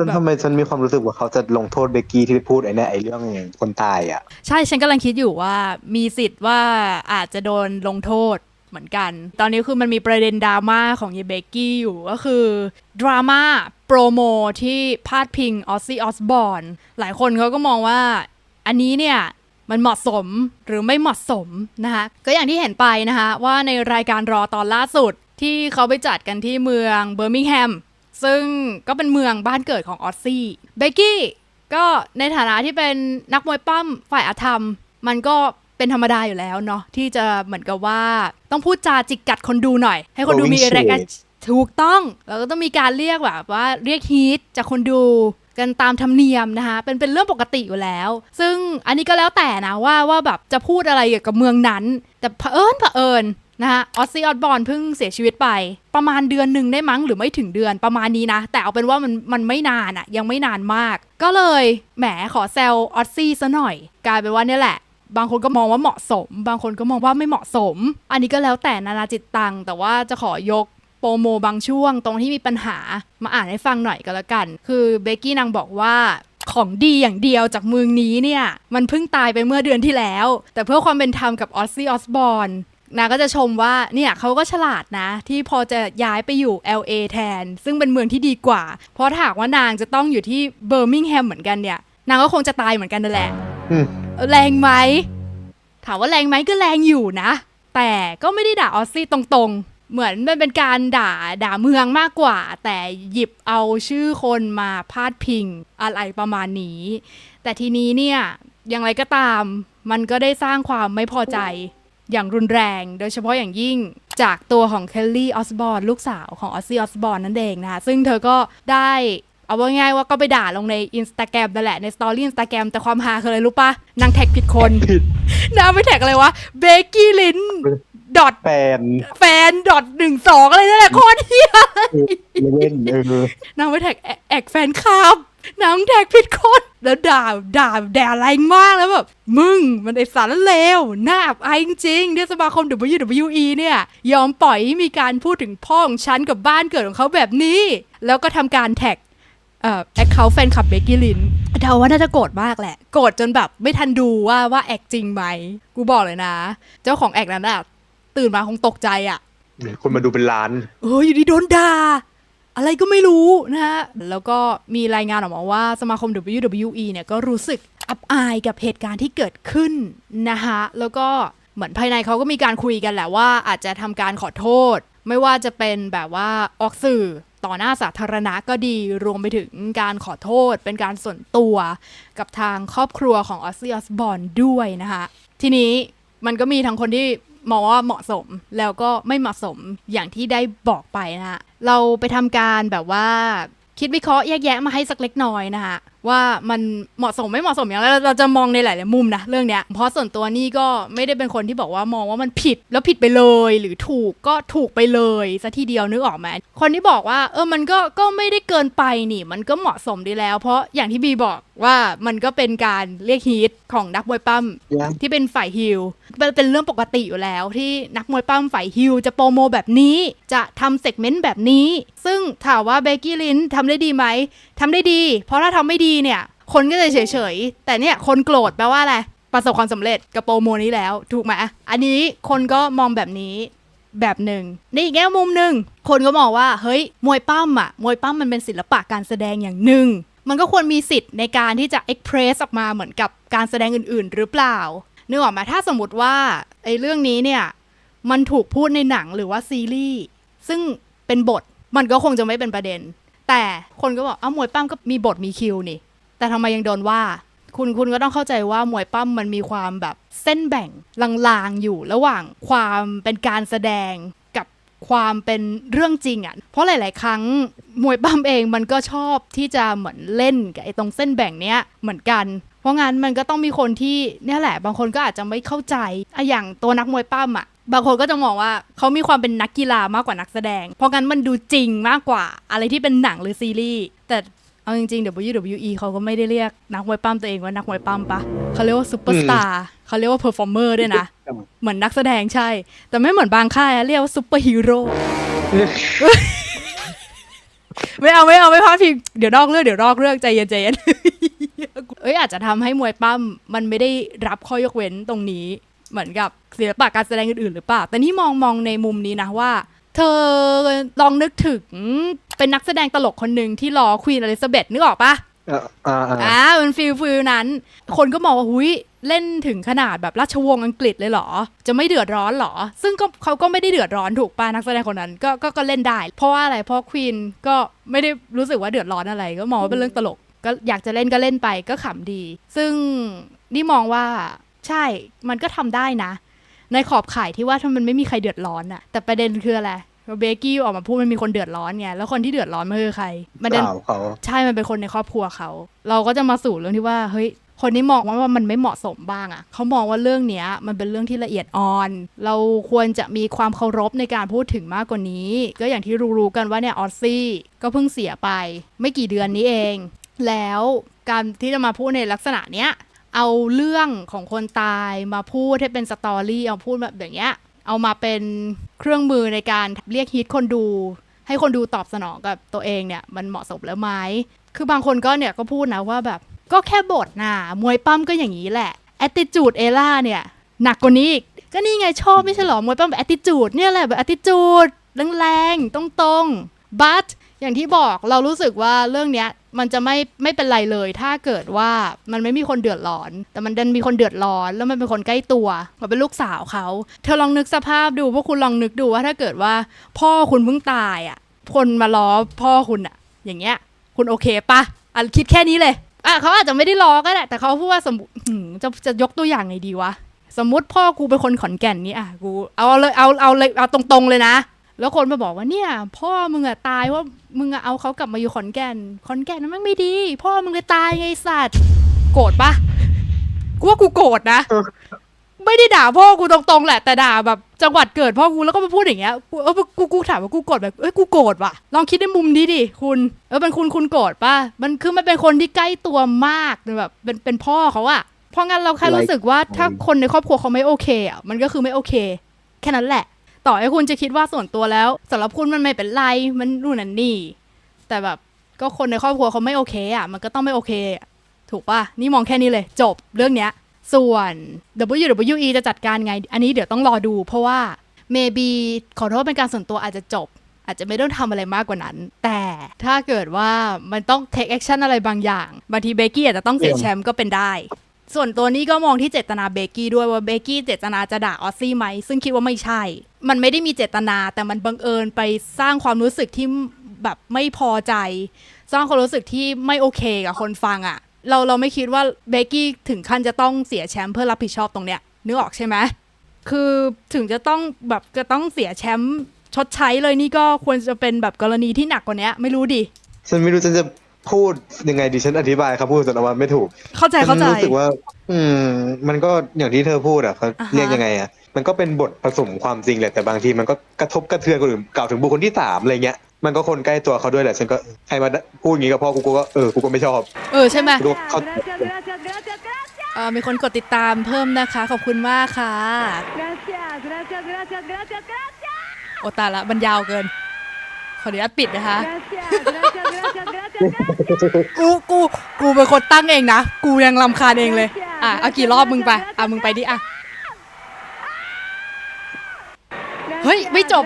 มันแบบทำไมฉันมีความรู้สึกว่าเขาจะลงโทษเบกกี้ที่พูดไอ้เนี่ยไอ้เรื่องคนตายอะ ใช่ฉันกำลังคิดอยู่ว่ามีสิทธิ์ว่าอาจจะโดนลงโทษเหมือนกัน ตอนนี้คือมันมีประเด็นดราม่าของยีเบกกี้อยู่ก็คือดราม่าโปรโมที่พาดพิงออซซี่ออสบอนหลายคนเขาก็มองว่าอันนี้เนี่ยมันเหมาะสมหรือไม่เหมาะสมนะคะก็อย่างที่เห็นไปนะคะว่าในรายการรอตอนล่าสุดที่เขาไปจัดกันที่เมืองเบอร์มิงแฮม ซึ่งก็เป็นเมืองบ้านเกิดของออสซี่เบกกี้ก็ในฐานะที่เป็นนักมวยปั้มฝ่ายอาธรรม มันก็เป็นธรรมดาอยู่แล้วเนาะที่จะเหมือนกับว่าต้องพูดจาจิกกัดคนดูหน่อย ให้คนดูมีแรงถูกต้องแล้วก็ต้องมีการเรียกแบบว่าเรียกฮีทจากคนดูกันตามธรรมเนียมนะคะเป็นเป็นเรื่องปกติอยู่แล้ว ซึ่งอันนี้ก็แล้วแต่นะว่าว่าแบบจะพูดอะไรเกี่ยวกับเมืองนั้น แต่เผอิญเผอิญ นะคะออสซี่ออสบอลเพิ่งเสียชีวิตไป ประมาณเดือนหนึ่งได้มั้งหรือไม่ถึงเดือนประมาณนี้นะ แต่เอาเป็นว่ามันมันไม่นานอะยังไม่นานมาก ก็เลยแหมขอแซวออสซี่ซะหน่อย กลายเป็นว่านี่แหละ บางคนก็มองว่าเหมาะสม บางคนก็มองว่าไม่เหมาะสม อันนี้ก็แล้วแต่นานาจิตตัง แต่ว่าจะขอยกโปรโมบางช่วงตรงที่มีปัญหามาอ่านให้ฟังหน่อยก็แล้วกัน คือเบกกี้นางบอกว่าของดีอย่างเดียวจากเมืองนี้เนี่ย มันเพิ่งตายไปเมื่อเดือนที่แล้ว แต่เพื่อความเป็นธรรมกับออซซี่ออสบอร์น นางก็จะชมว่าเนี่ยเขาก็ฉลาดนะ ที่พอจะย้ายไปอยู่ LA แทน ซึ่งเป็นเมืองที่ดีกว่า เพราะถ้าหากว่านางจะต้องอยู่ที่เบอร์มิงแฮมเหมือนกันเนี่ย นางก็คงจะตายเหมือนกันนั่นแหละอืมแรงไหม ถามว่าแรงไหมก็แรงอยู่นะ แต่ก็ไม่ได้ด่าออสซี่ตรงๆ เหมือนมันเป็นการด่าด่าเมืองมากกว่า แต่หยิบเอาชื่อคนมาพาดพิงอะไรประมาณนี้ แต่ทีนี้เนี่ยอย่างไรก็ตาม มันก็ได้สร้างความไม่พอใจ อย่างรุนแรง โดยเฉพาะอย่างยิ่งจากตัวของเคลลี่ออสบอร์ลูกสาวของออสซี่ออสบอร์นั่นเองนะคะซึ่งเธอก็ได้เอาว่าง่ายว่าก็ไปด่าลงในอินสตาแกรมนั่นแหละในสตอรี่อินสตาแกรมแต่ความฮาคืออะไรรู้ปะนางแท็กผิดคนผิดนางไปแท็กอะไรวะเบกกี้ลินดอทแฟนแฟนดอทหนึ่งสองอะไรนั่นแหละโคตรเฮียเล่นเออนางไปแท็กแอแอกแฟนคลับนางแท็กผิดคน แล้วด่าด่าด่าแรงมากแล้วแบบมึงมันไอสารเลวหน้าอับอายจริงๆที่สมาคม WWE เนี่ย ยอมปล่อยให้มีการพูดถึงพ่อของฉันกับบ้านเกิดของเขาแบบนี้ แล้วก็ทำการแท็กเอ่อแอคเคาท์แฟนคลับเบกกี้ลินเดาว่าน่าจะโกรธมากแหละ โกรธจนแบบไม่ทันดูว่าว่าแอคจริงไหมกูบอกเลยนะ เจ้าของแอคนั้นอะตื่นมาคงตกใจอะคนมาดูเป็นล้านเอออยู่ดีโดนด่า อะไรก็ไม่รู้นะฮะ แล้วก็มีรายงานออกมาว่าสมาคม WWE เนี่ยก็รู้สึกอับอายกับเหตุการณ์ที่เกิดขึ้นนะคะแล้วก็เหมือนภายในเขาก็มีการคุยกันแหละว่าอาจจะทำการขอโทษ ไม่ว่าจะเป็นแบบว่าออกสื่อต่อหน้าสาธารณะก็ดีรวมไปถึงการขอโทษเป็นการส่วนตัวกับทางครอบครัวของออสซี่ออสบอนด้วยนะคะทีนี้มันก็มีทั้งคนที่มองว่าเหมาะสมแล้วก็ไม่เหมาะสมอย่างที่ได้บอกไปนะฮะ เราไปทำการแบบว่าคิดวิเคราะห์แยกแยะมาให้สักเล็กน้อยนะคะว่ามันเหมาะสมไม่เหมาะสมอย่างไรเราเราจะมองในหลายๆมุมนะเรื่องเนี้ยเพราะส่วนตัวนี่ก็ไม่ได้เป็นคนที่บอกว่ามองว่ามันผิดแล้วผิดไปเลย หรือถูกก็ถูกไปเลยซะทีเดียวนึกออกไหมคนที่บอกว่า เออมันก็ก็ไม่ได้เกินไปนี่ มันก็เหมาะสมดีแล้ว เพราะอย่างที่บีบอกว่ามันก็เป็นการเรียกฮีทของนักมวยปั้มยังที่เป็นฝ่ายฮิลเป็นเป็นเรื่องปกติอยู่แล้วที่นักมวยปั้มฝ่ายฮิลจะโปรโมแบบนี้ จะทำเซกเมนต์แบบนี้ ซึ่งถามว่าเบกกี้ลินทำได้ดีไหมทำได้ดี เพราะถ้าทำไม่ดีเนี่ยคนก็จะเฉยๆ แต่เนี่ยคนโกรธแปลว่าอะไร ประสบความสำเร็จกับโปรโมนี้แล้ว ถูกไหมอันนี้คนก็มองแบบนี้แบบหนึ่งในอีกแง่มุมหนึ่งคนก็มองว่าเฮ้ยมวยปั้มอะมวยปั้มมันเป็นศิลปะการแสดงอย่างหนึ่งมันก็ควรมีสิทธิ์ในการที่จะเอ็กเพรสออกมาเหมือนกับการแสดงอื่นๆ หรือเปล่านึกออกไหมาถ้าสมมติว่าไอ้เรื่องนี้เนี่ยมันถูกพูดในหนังหรือว่าซีรีส์ซึ่งเป็นบทมันก็คงจะไม่เป็นประเด็น แต่คนก็บอกอ้ามวยปั้มก็มีบทมีคิวนี่ แต่ทำไมยังโดนว่า คุณคุณก็ต้องเข้าใจว่ามวยปั้มมันมีความแบบเส้นแบ่งลางๆอยู่ระหว่างความเป็นการแสดงกับความเป็นเรื่องจริงอะ่ะ เพราะหลาย ๆ ครั้งมวยปั้มเองมันก็ชอบที่จะเหมือนเล่นกับไอ้ตรงเส้นแบ่งเนี้ยเหมือนกันเพราะงั้นมันก็ต้องมีคนที่เนี่ยแหละ บางคนก็อาจจะไม่เข้าใจอะอย่างตัวนักมวยปั้มอะ่ะ บางคนก็จะมองว่าเขามีความเป็นนักกีฬามากกว่านักแสดง เพราะงั้นมันดูจริงมากกว่าอะไรที่เป็นหนังหรือซีรีส์แต่เอาจริงๆ WWE เขาก็ไม่ได้เรียกนักมวยปั้มตัวเองว่านักมวยปั้มปะเขาเรียกว่าซูเปอร์สตาร์เขาเรียกว่าเพอร์ฟอร์เมอร์ด้วยนะ เหมือนนักแสดงใช่ แต่ไม่เหมือนบางค่ายอะเรียกว่าซูเปอร์ฮีโร่ไม่เอาไม่เอาไม่พลาดพิงเดี๋ยวนอกเรื่องเดี๋ยวนอกเรื่องใจเย็นใจเย็นเอ้ยอาจจะทำให้มวยปั้มมันไม่ได้รับข้อยกเว้นตรงนี้ เหมือนกับศิลปะการแสดงอื่นๆหรือเปล่าแต่นี่มองมองในมุมนี้นะว่า เธอลองนึกถึงเป็นนักแสดงตลกคนหนึ่งที่รอควีนอลิซาเบธนึกออกปะอ่าอ่าอ่าอ่ามันฟิลฟิลนั้น คนก็มองว่าหุยเล่นถึงขนาดแบบราชวงศ์อังกฤษเลยเหรอ จะไม่เดือดร้อนเหรอ ซึ่งก็เขาก็ไม่ได้เดือดร้อนถูกป่ะนักแสดงคนนั้นก็ก็ก็เล่นได้ เพราะว่าอะไรเพราะควีนก็ไม่ได้รู้สึกว่าเดือดร้อนอะไร ก็มองว่าเป็นเรื่องตลก ก็อยากจะเล่นก็เล่นไปก็ขำดี ซึ่งนี่มองว่า ใช่ มันก็ทำได้นะ ในขอบข่ายที่ว่าถ้ามันไม่มีใครเดือดร้อนอะแต่ประเด็นคืออะไรเบกกี้ออกมาพูดมันมีคนเดือดร้อนไงแล้วคนที่เดือดร้อนมันคือใครมันดันสาวเขาใช่มันเป็นคนในครอบครัวเขา เราก็จะมาสู่เรื่องที่ว่าเฮ้ยคนที่มองว่ามันไม่เหมาะสมบ้างอะ่ะเขามองว่าเรื่องเนี้ย มันเป็นเรื่องที่ละเอียดอ่อน เราควรจะมีความเคารพในการพูดถึงมากกว่านี้ ก็อย่างที่รู้ๆกันว่าเนี่ยออซซี่ก็เพิ่งเสียไป ไม่กี่เดือนนี้เอง แล้วการที่จะมาพูดในลักษณะเนี้ย เอาเรื่องของคนตายมาพูดให้เป็นสตอรี่เอาพูดแบบอย่างเงี้ยเอามาเป็นเครื่องมือในการเรียกฮิตคนดู ให้คนดูตอบสนองกับตัวเองเนี่ย มันเหมาะสมแล้วไหมคือบางคนก็เนี่ยก็พูดนะว่าแบบ ก็แค่บทน่ะมวยปั้มก็อย่างนี้แหละ attitude เอล่าเนี่ย หนักกว่านี้อีกก็นี่ไงชอบไม่ใช่หรอมวยปั้มแบบ attitude เนี่ยแหละแบบ attitude แรงๆตรงๆ but อย่างที่บอกเรารู้สึกว่าเรื่องเนี้ย มันจะไม่ไม่เป็นไรเลย ถ้าเกิดว่ามันไม่มีคนเดือดร้อน แต่มันดันมีคนเดือดร้อน แล้วมันเป็นคนใกล้ตัวมันเป็นลูกสาวเขา เธอลองนึกสภาพดูพวกคุณลองนึกดูว่าถ้าเกิดว่า พ่อคุณเพิ่งตายอะ คนมาล้อพ่อคุณอะ อย่างเงี้ย คุณโอเคปะอะคิดแค่นี้เลยอะเขาอาจจะไม่ได้ล้อก็ได้แต่เขาพูดว่าสมมติจะจะยกตัวอย่างไงดีวะสมมติพ่อกูเป็นคนขอนแก่นนี่อะกูเอาเลยเอาเอาเลยเอาตรงๆเลยนะ แล้วคนมาบอกว่าเนี่ย พ่อมึงอะตายว่ามึงอะเอาเขากลับมาอยู่ขอนแก่นขอนแก่นนั้นมันไม่ดี พ่อมึงเลยตายไงไอ้สัตว์โกรธปะกูว่ากูโกรธนะไม่ได้ด่าพ่อกูตรงๆแหละแต่ด่าแบบจังหวัดเกิดพ่อกูแล้วก็มาพูดอย่างเงี้ยกูเออกูกูถามว่ากูโกรธแบบเอ้ยกูโกรธว่ะลองคิดในมุมนี้ดิคุณเออเป็นคุณคุณโกรธป่ะมันคือมันเป็นคนที่ใกล้ตัวมากแบบเป็นเป็นพ่อเขาอะเพราะงั้นเราแค่รู้สึกว่าถ้าคนในครอบครัวเขาไม่โอเคอะมันก็คือไม่โอเค แค่นั้นแหละ ต่อให้คุณจะคิดว่าส่วนตัวแล้วสำหรับคุณมันไม่เป็นไรมันนู่นนั่นนี่ แต่แบบก็คนในครอบครัวเขาไม่โอเคอะมันก็ต้องไม่โอเคอะถูกป่ะนี่มองแค่นี้เลยจบเรื่องเนี้ย ส่วน WWE จะจัดการไง อันนี้เดี๋ยวต้องรอดูเพราะว่า maybe ขอโทษเป็นการส่วนตัวอาจจะจบ อาจจะไม่ต้องทำอะไรมากกว่านั้น แต่ถ้าเกิดว่ามันต้อง take action อะไรบางอย่างบางทีเบกกี้อาจจะต้องเสียแชมป์ก็เป็นได้ ส่วนตัวนี้ก็มองที่เจตนาเบกกี้ด้วยว่าเบกกี้เจตนาจะด่าออซซี่ไหม ซึ่งคิดว่าไม่ใช่ มันไม่ได้มีเจตนาแต่มันบังเอิญไปสร้างความรู้สึกที่แบบไม่พอใจ สร้างความรู้สึกที่ไม่โอเคกับคนฟังอะ่ะ เราเราไม่คิดว่าเบกกี้ถึงขั้นจะต้องเสียแชมป์เพื่อรับผิดชอบตรงเนี้ยนึกออกใช่ไหมคือถึงจะต้องแบบจะต้องเสียแชมป์ชดใช้เลยนี่ก็ควรจะเป็นแบบกรณีที่หนักกว่านี้ไม่รู้ดิฉันไม่รู้ฉันจะ พูดยังไงดิฉันอธิบายครับพูดจนออกมาไม่ถูกเข้าใจเข้าใจ ฉันรู้สึกว่า อืม มันก็อย่างที่เธอพูดอะเขาอ่าฮะ เรียกยังไงอะ มันก็เป็นบทผสมความจริงแหละแต่บางทีมันก็กระทบกระเทือนคนอื่นกล่าวถึงบุคคลที่สามอะไรเงี้ยมันก็คนใกล้ตัวเขาด้วยแหละฉันก็ใครมาพูดอย่างนี้กับพ่อกูกูก็เออกูก็ไม่ชอบ เออใช่ไหมกูก็เข้า Gracias, gracias, gracias, gracias. เออมีคนกดติดตามเพิ่มนะคะ ขอบคุณมากค่ะ Gracias, gracias, gracias, gracias, gracias. โอตายละมันยาวเกิน ขออนุญาตปิดนะคะ Gracias, gracias, gracias, gracias, gracias. กูกูกูเป็นคนตั้งเองนะ กูยังลำคาญเองเลย อะเอากี่รอบมึงไปอะมึงไปดิอะ เฮ้ย ไม่จบ